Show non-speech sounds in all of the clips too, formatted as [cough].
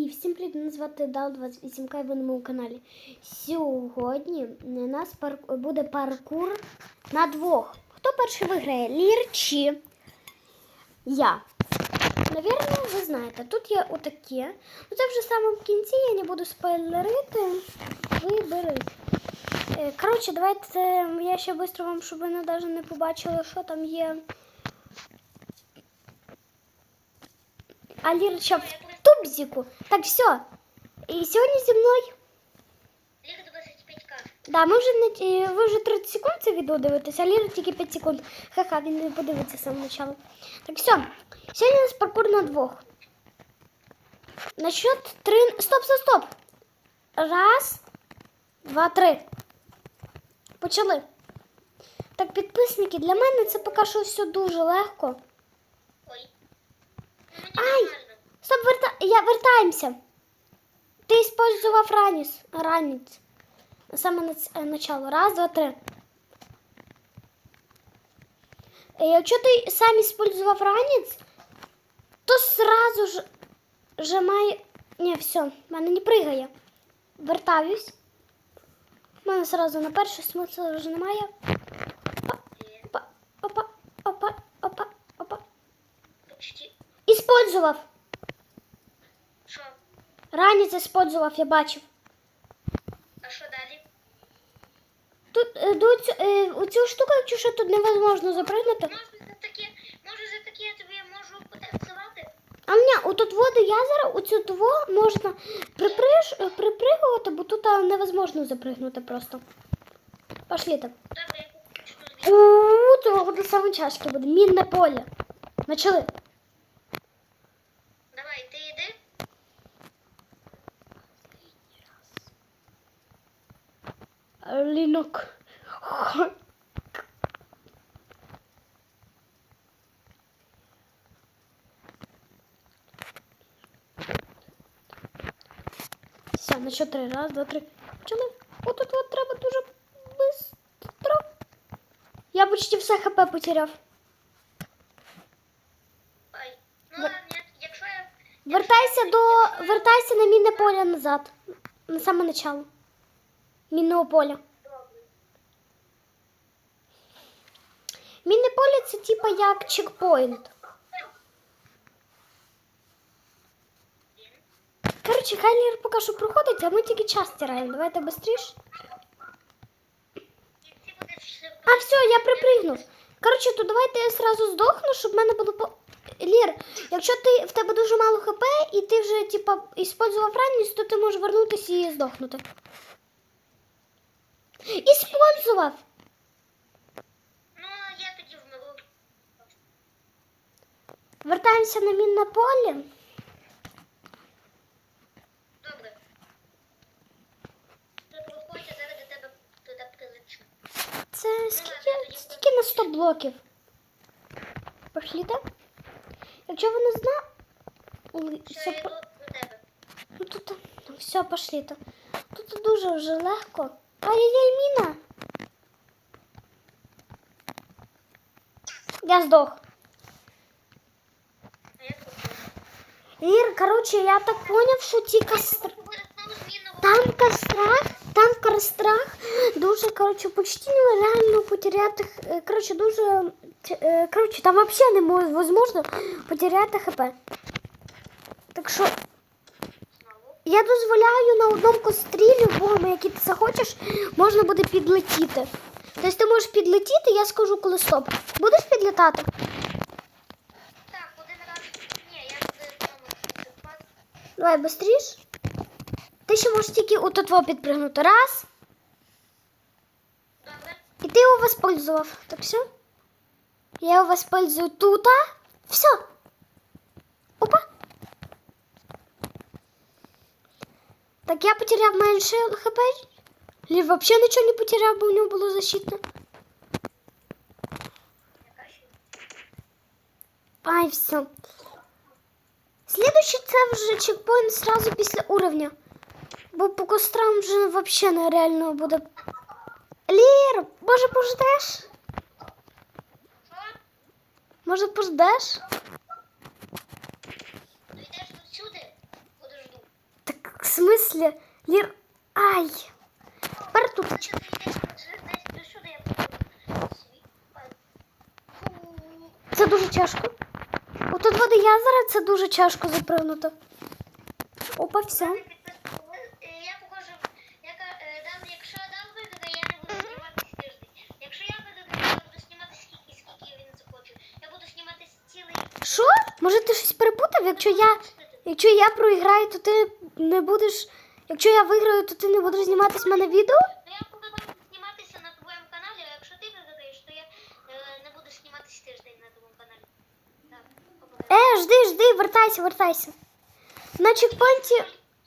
І всім привіт, мене звати Дал 28 к ви на моєму каналі. Сьогодні у нас пар... буде паркур на двох. Хто перший виграє? Лір чи я? Навірно, ви знаєте, тут є отакі. Ну це вже в самому кінці, я не буду спойлерити. Виберіть. Е, Коротше, давайте я ще швидко вам, щоб ви навіть не побачили, що там є. А Лірча тубзику. Так, все. І сьогодні зі мною. Ліг 25к. Да, ми вже не ви вже 30 секунд це відео дивитеся, а Ліра тільки 5 секунд. Ха-ха, він не подивиться з самого початку. Так, все. Сьогодні у нас паркур на двох. На счет три. Стоп, стоп, стоп. Раз, два, три. Почали. Так, підписники, для мене це поки що все дуже легко. Ой. Ну, Ай! Стоп, верта... я вертаємося. Ти использував ранец. Ранец. Саме нац- е, начало. Раз, два, три. Е, Якщо ти сам использував ранец, то сразу ж жимає. Ні, все, в мене не пригає. Вертаюсь. У мене сразу на перший смисл вже немає. Опа, опа, опа, опа, опа. Почти. Ранець использував, я бачив. А що далі? Тут е, до цю, е, у цю штуку, якщо що тут невозможно запригнути. Може за таке, може за таке я тобі можу потанцювати? А ні, у тут воду я зараз у цю тво можна приприж, е, припригувати, бо тут невозможно запригнути просто. Пошли так. Добре, я почну. У це буде саме чашки буде. Мінне поле. Почали. Давай, ти йди. Лінок. Все, на що три? Раз, два, три. Почали. Отут от треба дуже быстро. Я почти все хп потеряв. Ну якщо я... Вертайся до. Вертайся на мінне поле назад. На саме начало. Мінного поля. Мінне поле це типа як чекпоінт. Коротше, хайлер поки що проходить, а ми тільки час стираємо. Давайте швидше. А, все, я припригнув. Коротше, то давайте я сразу здохну, щоб в мене було по. Лір, якщо ти в тебе дуже мало хп і ти вже типа іспользував ранність, то ти можеш вернутися і здохнути. Іспользував! Ну, я тоді вмру. Вертаємося на мінне поле. Добре. Ти проходь, я зараз до тебе туди прилечу. Це скільки, скільки на 100 блоків? Пошлі так? Якщо ви не знали, Що я йду до тебе. ну, тут, ну, все, пошлі то. Тут дуже вже легко. Ай-яй-яй, міна. Я проходжу. Ір, коротше, я так поняв, що ті зміна. Там кострах, там в кострах дуже, коротше, почти нереально потеряти, е, дуже, т- е, коротше, там взагалі невозможно потеряти хп. Так що я дозволяю на одному кострі любому, який ти захочеш, можна буде підлетіти. Тобто ти можеш підлетіти, я скажу, коли стоп. Будеш підлітати? Так, один раз. Ні, я буду шукати. Давай швидше. Ти ще можеш тільки у тотво підпригнути. Раз. Добре. І ти його воспользував. Так все? Я його воспользую тут. Все. Опа. Так я потеряв менше хп. Лів взагалі нічого не потеряв, бо у нього було защитно. Яка ще? Ай, все. Следующий це вже чекпоінт сразу після уровня. Бо по кострам вже взагалі нереально буде. Лір, може пождеш? Що? Може пождеш? Ну йдеш тут сюди, подожду. смислі? Лір. Ай. Це дуже тяжко. Отут води язера це дуже тяжко запригнути. Опа, все. Я покажу, е, якщо дам виграє, я не буду тиждень. Якщо я виграю, я буду знімати скільки, скільки він захоче. Я буду знімати цілий Що? Може ти щось перепутав? Якщо я, якщо я проіграю, то ти не будеш. Якщо я виграю, то ти не будеш знімати з мене відео? Ну я буду там зніматися на твоєму каналі, а якщо ти виграєш, то я е, не буду зніматися тиждень на твоєму каналі. Так, побачимо. Е, жди, жди, вертайся, вертайся. На чекпоінті.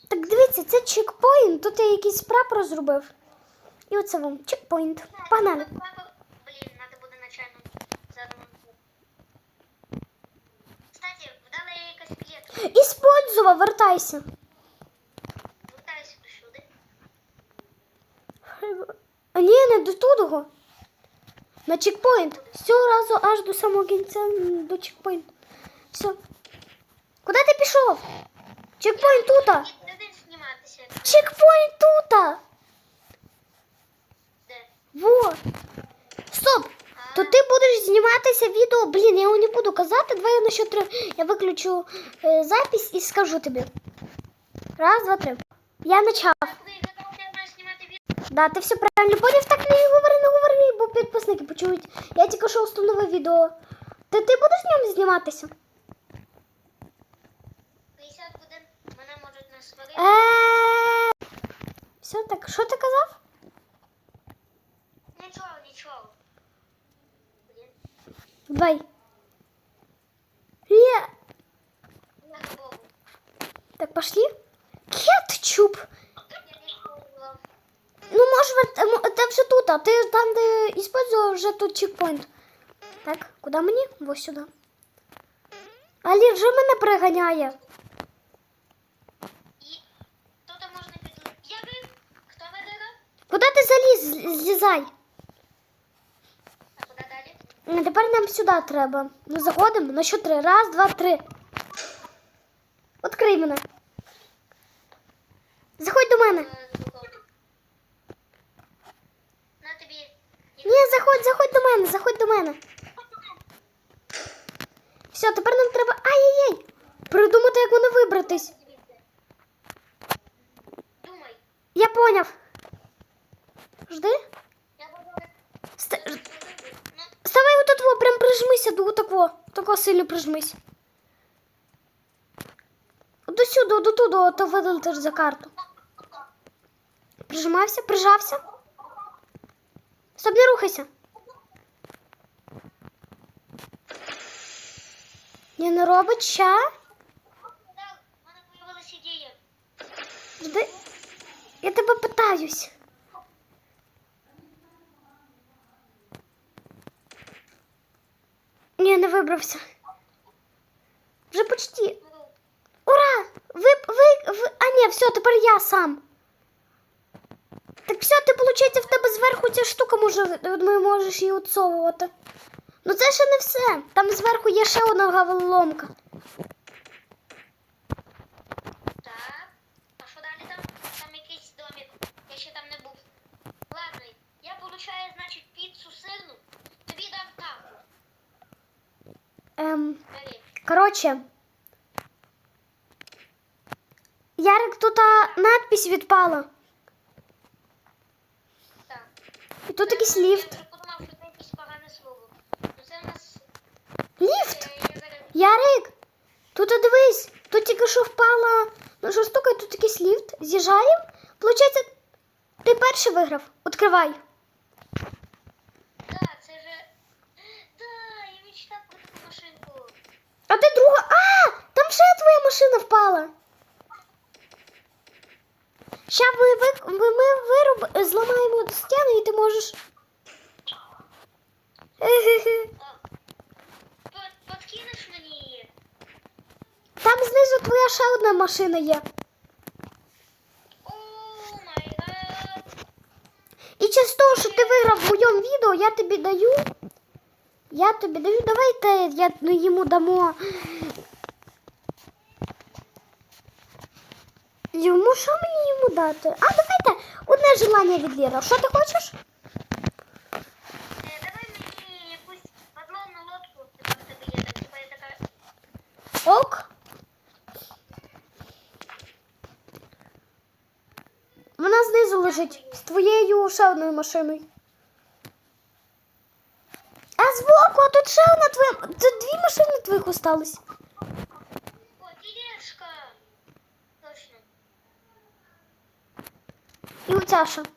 Так дивіться, це чекпоінт. Тут я якийсь прапор зробив. І оце вам чекпоінт. Погнали. Блін, буде задумати. Кстати, вдала я якась клітка. Іспользував, вертайся. Вертаюся сюди. А ні, не до того. На чекпоінт. З разу аж до самого кінця до чекпоінту. Все. Куди ти пішов? Чекпоінт тута. І? Чекпоінт тута. Де? Во. Стоп. То ти будеш зніматися відео. Блін, я його не буду казати. Давай я на що три. Я виключу е, запись і скажу тобі. Раз, два, три. Я почав. Да, ти все правильно поняв, так не говори, не говори, бо підписники почують. Я тільки що встановив відео. Ти, ти будеш з ним зніматися? 50 годин мене можуть не сварити. Е. Все так, що ти казав? Нічого, нічого. Є. я Так, пошли. Кетчуп. Ну, може, м- це вже тут, а ти там, де использував, вже тут чекпоінт. Так, куди мені? Ось сюди. Алі вже мене приганяє. І тут можна під... Я ви? Хто виграв? Куди ти заліз? Злізай. А куди далі? Тепер нам сюди треба. Ну, заходимо на що три. Раз, два, три. Відкрий мене. Заходь до мене. Ні, заходь, заходь до мене, заходь до мене. Все, тепер нам треба. Ай-яй-яй! Придумати, як воно вибратись. Думай. Я поняв. Жди. Ставай отут, во, прям прижмися до такого. Такого сильно прижмись. До сюди, до туди, то видалити за карту. Прижимався, прижався. Стоп, не рухайся. Ні, не робить ідея. Жди. Я тебе питаюсь. Ні, не вибрався. Вже почти. Ну, Ура! Ви, ви, ви... А ні, все, тепер я сам. Так все, ти, виходить, в тебе зверху ця штука може, ми можеш її отсовувати. Ну це ще не все. Там зверху є ще одна головоломка. Так. А що далі там? Там якийсь домик. Я ще там не був. Ладно, я получаю, значить, піцу сирну. Тобі дам каву. Коротше. Ярик, тут а, надпись відпала. Так. І тут якийсь ліфт. Ну. Ліфт! е. Ярик! Тут а, дивись, тут тільки що впала наша штука, і тут якийсь ліфт. З'їжджаємо. Получається, ти перший виграв. Відкривай. Да, це же... Да, я мечтав про таку машинку. А ти друга. А! Там ще твоя машина впала. Ща ми, ви- ми вироб, зламаємо стіну і ти можеш. Подкинеш мені її? Там знизу твоя ще одна машина є. І через того, що ти виграв в моєму відео, я тобі даю. Я тобі даю. Давайте я йому дамо. Йому що мені йому дати? А, давайте одне желання від Ліра. Що ти хочеш? Е, давай мені якусь подловну лодку, яка в тебе є, так, типа я така. Ок. Вона знизу лежить з твоєю ще одною машиною. А збоку, а тут ще одна твоя. Тут дві машини твоїх остались. О, тележка! Точно. І оця ще. На.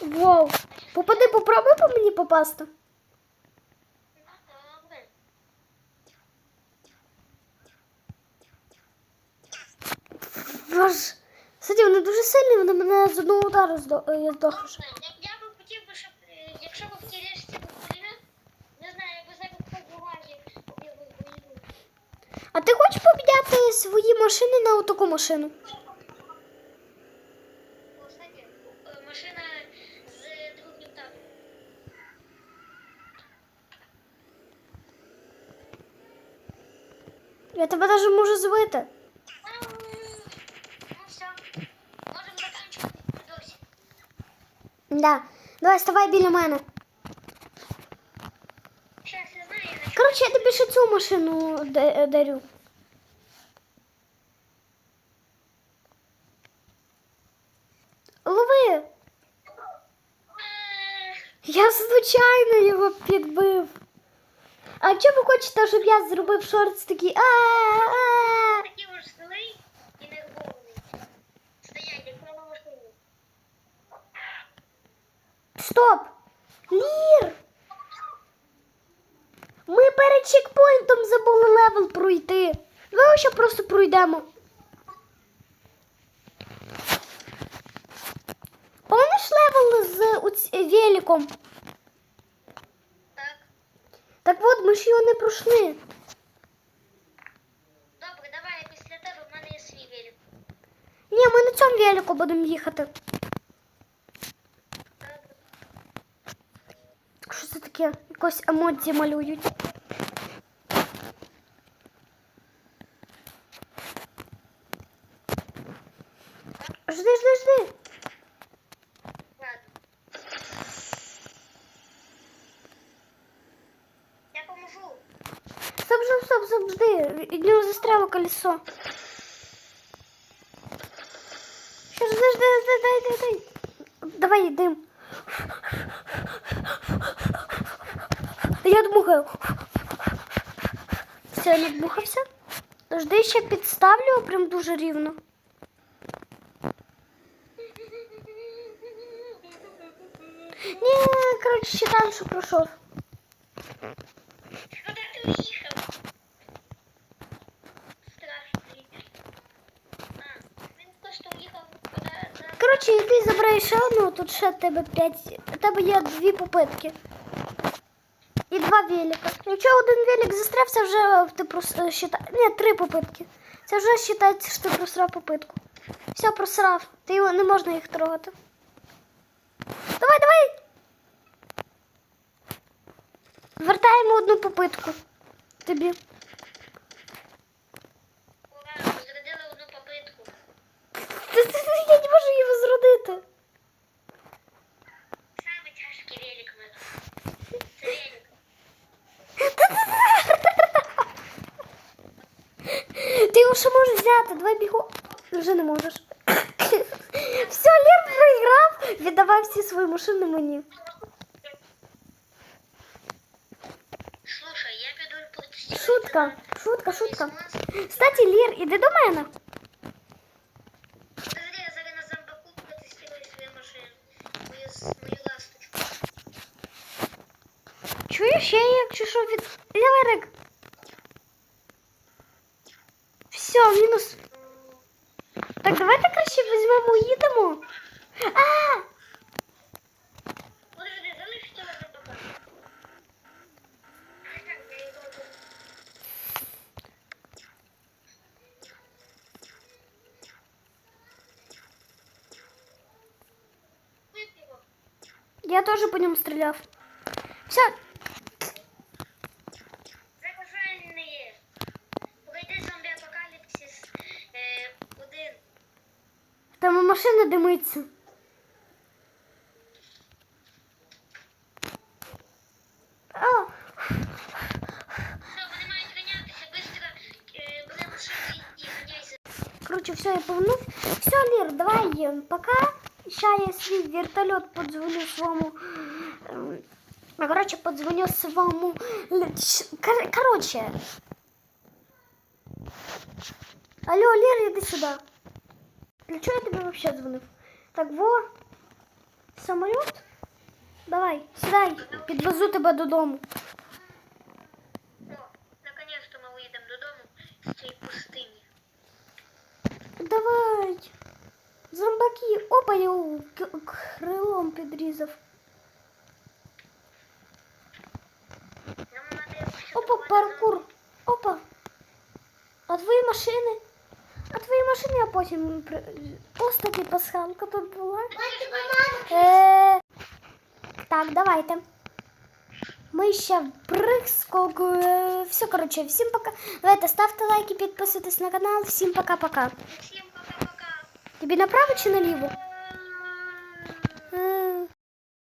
Вау. Попади, попробуй по мені попасти. Ну, добре. Боже. Кстати, вони дуже сильні, вони мене з одного удару е, я Я, би хотів би, щоб, е, якщо б в тележці був пулемет, не знаю, я би зараз побуває, побігли в. А ти хочеш поміняти свої машини на отаку машину? Е, машина з другим табом. Я тебе навіть можу збити. Ну все. Можемо закінчувати досі. Да. Давай, ставай біля мене. Коротше, я тобі ще цю машину дарю. Лови! Я звичайно його підбив. А чого ви хочете, щоб я зробив шорт такий? А-а-а? Такі ж злий і нервований. Стоять, як на машині. Стоп! Лір! Ми перед чекпоінтом забули левел пройти. Давай ще просто пройдемо. Помниш левел з оць- великом? Так. Так от ми ж його не пройшли. Добре, давай я після тебе в мене є свій велик. Ні, ми на цьому велику будемо їхати. Добре. Що це таке? Якось емодзі малюють. Жди, жди, жди. Я поможу. Стоп, стоп, стоп, стоп, жди. Від нього застряло колесо. Що жди, жди, жди, дай, дай, дай. Давай йдем. Я дмухаю. Все, не дмухався. Жди, ще підставлю прям дуже рівно. Ні, коротше, считаємо, що пройшов. Куди ти уїхав? Страшно. А, він просто уїхав ти забираєш одну, тут ще тебе п'ять. У тебе є дві попитки. Два велика. Якщо один велик застрявся, вже ти просто счита... Ні, три попитки. Це вже вважається, що ти просрав попитку. Все, просрав. Ти його не можна їх трогати. Давай, давай! Вертаємо одну попитку. Тобі. ще можеш взяти, давай бігу. Вже не можеш. [coughs] Все, Лєр проіграв, віддавай всі свої машини мені. Слушай, я піду протестувати. Шутка, шутка, шутка. Космос. Кстати, Лєр, іди до мене. Подожди, я зараз на зомбаку протестую свою машину. Мою, с- мою ласточку. Чуєш, я її, якщо що від. Лєверик. Все, мінус. Так, давайте краще візьмемо, їдемо. А! Подожди, залиш цього зомбака. Ага, я його тут. Вип'ємо. Я теж по ньому стріляв. Все, ганяйся. короче, все, я повернув. Все, Лір, давай, е, пока. Ща я свій вертольот подзвоню своєму. ем, Короче, подзвоню своєму. л- ш- кор- Короче. Алло, Лір, іди сюди. Для чого я тобі вообще дзвонив? Так, во. Самоліт? Давай, сідай, підвезу тебе додому. О, наконец-то ми виїдемо додому з цієї пустині. Давай. Зомбаки. Опа, я його к- крилом підрізав. Нам треба все Опа, паркур. Опа. А твої машини? А твої машини я потім при- Ось таки пасхалка тут була. Е, так, давайте. Ми ще прискок. е, Все, коротше, всім пока. Давайте ставте лайки, підписуйтесь на канал. Всім пока-пока. Всім пока-пока. Тобі направо чи наліво?